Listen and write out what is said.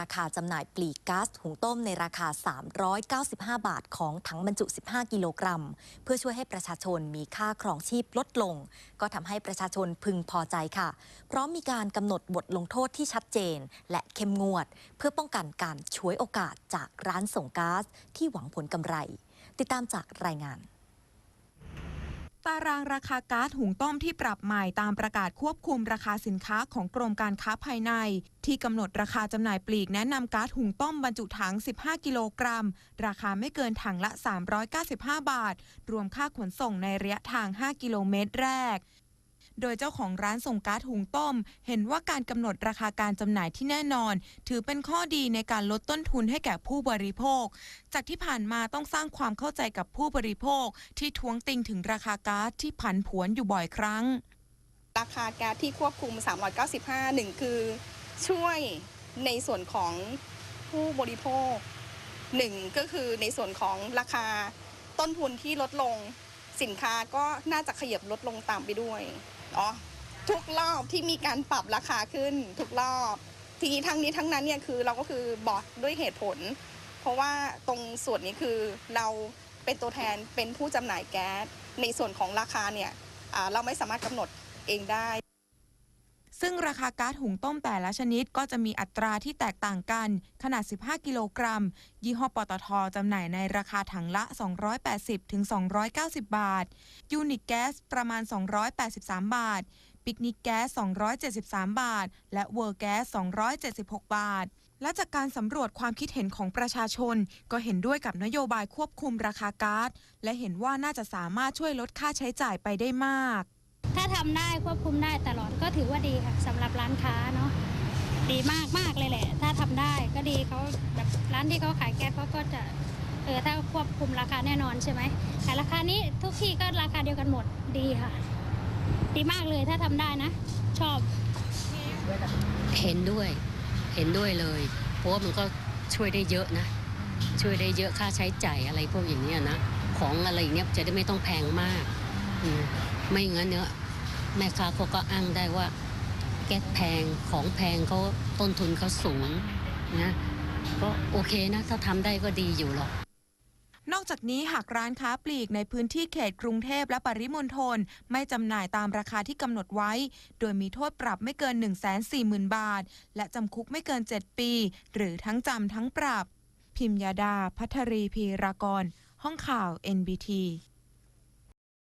ราคาจำหน่ายปลีกก๊าซหุงต้มในราคา 395 บาทของถังบรรจุ 15 กิโลกรัม เพื่อช่วยให้ประชาชนมีค่าครองชีพลดลง ก็ทำให้ประชาชนพึงพอใจค่ะ พราะมีการกำหนดบทลงโทษที่ชัดเจน และเข้มงวด เพื่อป้องกันการฉวยโอกาสจากร้านส่งก๊าซที่หวังผลกำไร ติดตามจากรายงาน ตารางราคาก๊าซหุงต้มที่ปรับใหม่ตามประกาศควบคุมราคาสินค้าของกรมการค้าภายใน ที่กำหนดราคาจำหน่ายปลีกแนะนำก๊าซหุงต้มบรรจุถัง 15 กิโลกรัม ราคาไม่เกินถังละ 395 บาท รวมค่าขนส่งในระยะทาง 5 กิโลเมตรแรก โดยเจ้าของร้านส่งก๊าซหุงต้ม เห็นว่าการกำหนดราคาการจำหน่ายที่แน่นอน ถือเป็นข้อดีในการลดต้นทุนให้แก่ผู้บริโภค จากที่ผ่านมาต้องสร้างความเข้าใจกับผู้บริโภค ที่ท้วงติงถึงราคาก๊าซที่ผันผวนอยู่บ่อยครั้ง ราคาแก๊สที่ควบคุม 395หนึ่งคือ ช่วยในส่วนของผู้บริโภคหนึ่งก็คือในส่วนของราคาต้นทุนที่ลดลง สินค้าก็น่าจะขยับลดลงตามไปด้วย อ๋อทุกรอบที่มีการปรับราคาขึ้นทุกรอบ ทีนี้ทั้งนี้ทั้งนั้นเนี่ยคือเราก็คือบอกด้วยเหตุผล เพราะว่าตรงส่วนนี้คือเราเป็นตัวแทนเป็นผู้จำหน่ายแก๊สในส่วนของราคาเนี่ยอ่าเราไม่สามารถกำหนดเองได้ ซึ่งราคาก๊าซหุงต้มแต่ละชนิดก็จะมีอัตราที่แตกต่างกัน ขนาด 15 กิโลกรัม ยี่ห้อปตทจำหน่ายในราคาถังละ 280ถึง290 บาท ยูนิตแก๊สประมาณ 283 บาท ปิกนิกแก๊ส 273 บาท และเวอร์แก๊ส 276 บาทและจากการสำรวจความคิดเห็นของประชาชน ก็เห็นด้วยกับนโยบายควบคุมราคาก๊าซและเห็นว่าน่าจะสามารถช่วยลดค่าใช้จ่ายไปได้มาก ถ้าทำได้ควบคุมได้ตลอดก็ถือว่าดีค่ะสำหรับร้านค้าเนาะดีมากมากเลยแหละ ถ้าทำได้ก็ดีเขาแบบร้านที่เขาขายแก๊สเขาก็จะเออถ้าควบคุมราคาแน่นอนใช่ไหมขายราคานี้ทุกที่ก็ราคาเดียวกันหมดดีค่ะ ดีมากเลยถ้าทำได้นะ ชอบ เห็นด้วย เห็นด้วยเลย เพราะว่ามันก็ช่วยได้เยอะนะ ช่วยได้เยอะค่าใช้จ่ายอะไรพวกอย่างเนี้ยนะ ของอะไรอย่างเนี้ยจะได้ไม่ต้องแพงมากอืไม่งั้นเนี่ย แม่ค้าเขาก็อ้างได้ว่า แก๊สแพงของแพงเขาต้นทุนเขาสูงนะก็โอเคนะถ้าทำได้ก็ดีอยู่หรอกนอกจากนี้หากร้านค้าปลีกในพื้นที่เขตกรุงเทพและปริมณฑลไม่จำหน่ายตามราคาที่กำหนดไว้ โดยมีโทษปรับไม่เกิน 1 4 0 0 0 0 บาท และจำคุกไม่เกิน 7 ปี หรือทั้งจำทั้งปรับ พิมยาดา พัทรีพีรากร ห้องข่าว NBT